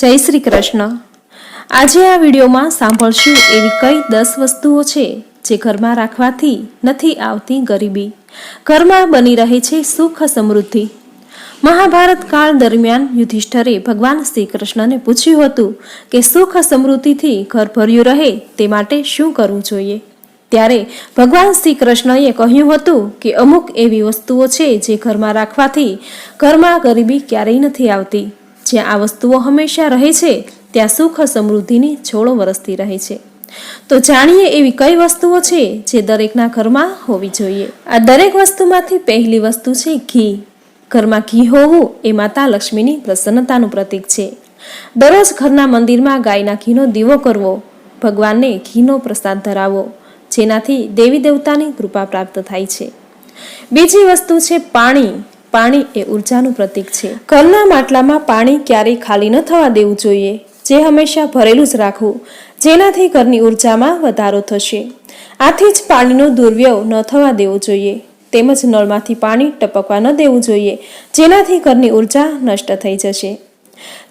જય શ્રી કૃષ્ણ. આજે આ વિડીયોમાં સાંભળશું એવી કઈ દસ વસ્તુઓ છે જે ઘરમાં રાખવાથી નથી આવતી ગરીબી. ઘરમાં બની રહે છે સુખ સમૃદ્ધિ. મહાભારત કાળ દરમિયાન યુધિષ્ઠરે ભગવાન શ્રી કૃષ્ણને પૂછ્યું હતું કે સુખ સમૃદ્ધિથી ઘર ભર્યું રહે તે માટે શું કરવું જોઈએ? ત્યારે ભગવાન શ્રી કૃષ્ણએ કહ્યું હતું કે અમુક એવી વસ્તુઓ છે જે ઘરમાં રાખવાથી ઘરમાં ગરીબી ક્યારેય નથી આવતી. જ્યાં આ વસ્તુઓ હંમેશા રહે છે, ત્યાં સુખ સમૃદ્ધિની છોડો વરસતી રહે છે. તો જાણીએ એવી કઈ વસ્તુઓ છે જે દરેકના ઘરમાં હોવી જોઈએ? આ દરેક વસ્તુમાંથી પહેલી વસ્તુ છે ઘી. ઘરમાં ઘી હોવું એ માતા લક્ષ્મીની પ્રસન્નતાનું પ્રતીક છે. દરરોજ ઘરના મંદિરમાં ગાયના ઘીનો દીવો કરવો, ભગવાનને ઘીનો પ્રસાદ ધરાવવો જેનાથી દેવી દેવતાની કૃપા પ્રાપ્ત થાય છે. બીજી વસ્તુ છે પાણી. પાણી એ ઉર્જાનું પ્રતીક છે. ઘરના માટલામાં પાણી ક્યારેય ખાલી ન થવા દેવું જોઈએ. જે હંમેશા ભરેલું જ રાખવું. જેનાથી ઘરની ઉર્જામાં વધારો થશે. આથી જ પાણીનો દુર્વ્યવ ન થવા દેવો જોઈએ. તેમજ નળમાંથી પાણી ટપકવા ન દેવું જોઈએ. જેનાથી ઘરની ઊર્જા નષ્ટ થઈ જશે.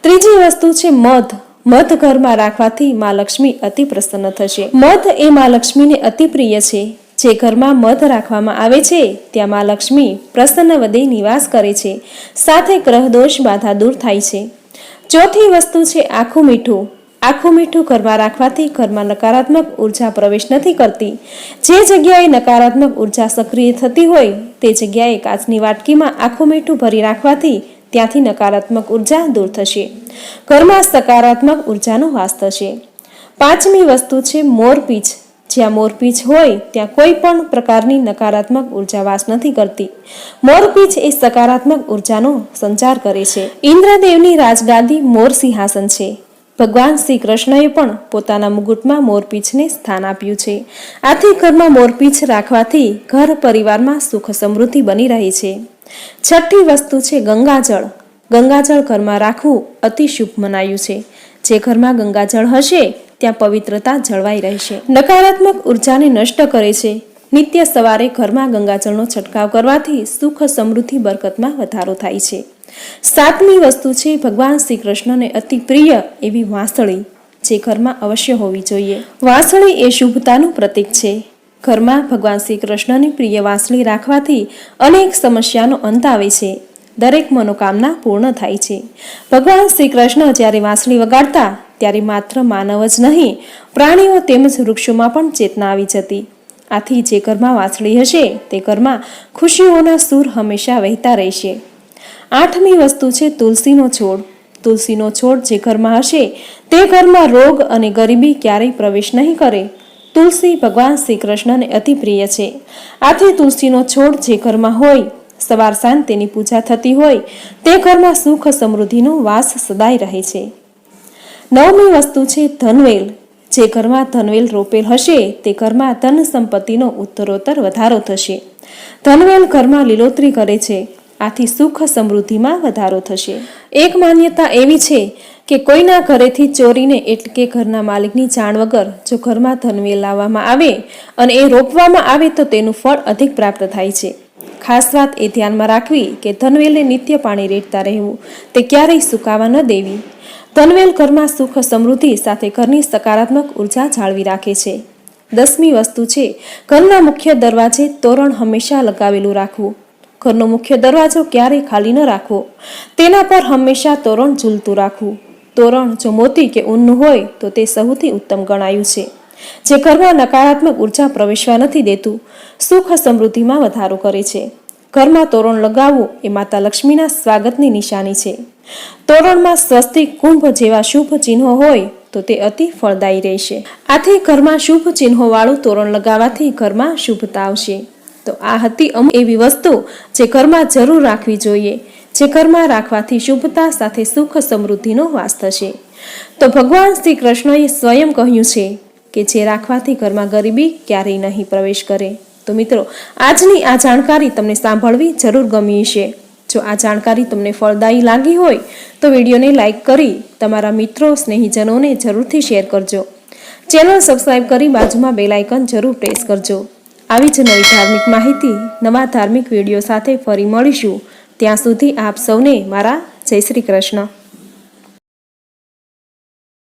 ત્રીજી વસ્તુ છે મધ. મધ ઘરમાં રાખવાથી મા લક્ષ્મી અતિ પ્રસન્ન થશે. મધ એ મા લક્ષ્મીને અતિ પ્રિય છે. જે ઘરમાં મધ રાખવામાં આવે છે ત્યાં મા લક્ષ્મી પ્રસન્ન વદે નિવાસ કરે છે. સાથે ગ્રહદોષ બાધા દૂર થાય છે. ચોથી વસ્તુ છે આખું મીઠું. આખું મીઠું ઘરમાં રાખવાથી ઘરમાં નકારાત્મક ઊર્જા પ્રવેશ નથી કરતી. જે જગ્યાએ નકારાત્મક ઊર્જા સક્રિય થતી હોય, તે જગ્યાએ કાચની વાટકીમાં આખું મીઠું ભરી રાખવાથી ત્યાંથી નકારાત્મક ઊર્જા દૂર થશે. ઘરમાં સકારાત્મક ઉર્જાનો વાસ થશે. પાંચમી વસ્તુ છે મોરપીંછ જ્યાં મોરપીંછ હોય, ત્યાં કોઈ પણ પ્રકારની નકારાત્મક ઊર્જા વાસ નથી કરતી. મોરપીંછ એ સકારાત્મક ઉર્જાનો સંચાર કરે છે. ઇન્દ્રદેવની રાજગાદી મોર સિંહાસન છે. ભગવાન શ્રી કૃષ્ણએ પણ પોતાના મુગુટમાં મોરપીંછને સ્થાન આપ્યું છે. આથી ઘરમાં મોરપીંછ રાખવાથી ઘર પરિવારમાં સુખ સમૃદ્ધિ બની રહે છે. છઠ્ઠી વસ્તુ છે ગંગાજળ. ગંગાજળ ઘરમાં રાખવું અતિ શુભ મનાયું છે. જે ઘરમાં ગંગાજળ હશે ત્યાં પવિત્રતા જળવાઈ રહેશે. નકારાત્મક ઉર્જાને નષ્ટ કરે છે. નિત્ય સવારે ઘરમાં ગંગાજળનો છંટકાવ કરવાથી સુખ સમૃદ્ધિ બરકતમાં વધારો થાય છે. સાતમી વસ્તુ છે ભગવાન શ્રી કૃષ્ણને અતિ પ્રિય એવી વાંસળી, જે ઘરમાં અવશ્ય હોવી જોઈએ. વાંસળી એ શુભતાનું પ્રતીક છે. ઘરમાં ભગવાન શ્રી કૃષ્ણની પ્રિય વાંસળી રાખવાથી અનેક સમસ્યાનો અંત આવે છે. દરેક મનોકામના પૂર્ણ થાય છે. ભગવાન શ્રી કૃષ્ણ જ્યારે વાંસળી વગાડતા ત્યારે માત્ર માનવ જ નહીં, પ્રાણીઓ તેમજ વૃક્ષોમાં પણ ચેતના આવી જતી. આથી જે ઘરમાં વાંસળી હશે, તે ઘરમાં ખુશીઓના સૂર હંમેશા વહેતા રહેશે. આઠમી વસ્તુ છે તુલસીનો છોડ. તુલસીનો છોડ જે ઘરમાં હશે, તે ઘરમાં રોગ અને ગરીબી ક્યારેય પ્રવેશ નહીં કરે. તુલસી ભગવાન શ્રી કૃષ્ણને અતિ પ્રિય છે. આથી તુલસીનો છોડ જે ઘરમાં હોય, સવાર સાંજ તેની પૂજા થતી હોય, તે ઘરમાં સુખ સમૃદ્ધિનો વાસ સદાય રહે છે. નવમી વસ્તુ છે ધનવેલ. જે ઘરમાં ધનવેલ રોપેલ હશે, તે ઘરમાં ધન સંપત્તિનો ઉત્તરોત્તર વધારો થશે. ધનવેલ ઘરમાં લીલોતરી કરે છે, આથી સુખ સમૃદ્ધિમાં વધારો થશે. એક માન્યતા એવી છે કે કોઈના ઘરેથી ચોરીને એટલે કે ઘરના માલિકની જાણ વગર જો ઘરમાં ધનવેલ લાવવામાં આવે અને એ રોપવામાં આવે તો તેનું ફળ અધિક પ્રાપ્ત થાય છે. ખાસ વાત એ ધ્યાનમાં રાખવી કે ધનવેલને નિત્ય પાણી રેડતા રહેવું, તે ક્યારેય સુકાવા ન દેવી. ધનવેલ ઘરમાં સુખ સમૃદ્ધિ સાથે ઘરની સકારાત્મક ઊર્જા જાળવી રાખે છે. દસમી વસ્તુ છે, ઘરના મુખ્ય દરવાજે તોરણ હંમેશા લગાવેલું રાખવું. ઘરનો મુખ્ય દરવાજો ક્યારેય ખાલી ન રાખવો. તેના પર હંમેશા તોરણ ઝૂલતું રાખવું. તોરણ જો મોતી કે ઊનનું હોય, તો તે સૌથી ઉત્તમ ગણાયું છે. જે ઘરમાં નકારાત્મક ઊર્જા પ્રવેશવા નથી દેતું, સુખ સમૃદ્ધિમાં વધારો કરે છે. ઘરમાં તોરણ લગાવવું એ માતા લક્ષ્મીના સ્વાગતની નિશાની છે. તોરણમાં સ્વસ્તિક કુંભ જેવા શુભ ચિહ્નો હોય તો તે અતિ ફળદાયી રહેશે. આથી ઘરમાં શુભ ચિહ્નો વાળું તોરણ લગાવવાથી ઘરમાં શુભતા આવશે. તો આ હતી અમુક એવી વસ્તુ જે ઘરમાં જરૂર રાખવી જોઈએ, જે ઘરમાં રાખવાથી શુભતા સાથે સુખ સમૃદ્ધિનો વાસ થશે. તો ભગવાન શ્રી કૃષ્ણએ સ્વયં કહ્યું છે કે જે રાખવાથી ઘરમાં ગરીબી ક્યારેય નહીં પ્રવેશ કરે. તો મિત્રો, આજની આ જાણકારી તમને સાંભળવી જરૂર ગમી છે જો આ જાણકારી તમને ફળદાયી લાગી હોય, તો વિડીયોને લાઇક કરી તમારા મિત્રો, સ્નેહીજનોને જરૂરથી શેર કરજો. ચેનલ સબસ્ક્રાઈબ કરી બાજુમાં બેલ જરૂર પ્રેસ કરજો. આવી જ નવી ધાર્મિક માહિતી, નવા ધાર્મિક વીડિયો સાથે ફરી મળીશું. ત્યાં સુધી આપ સૌને મારા જય શ્રી કૃષ્ણ.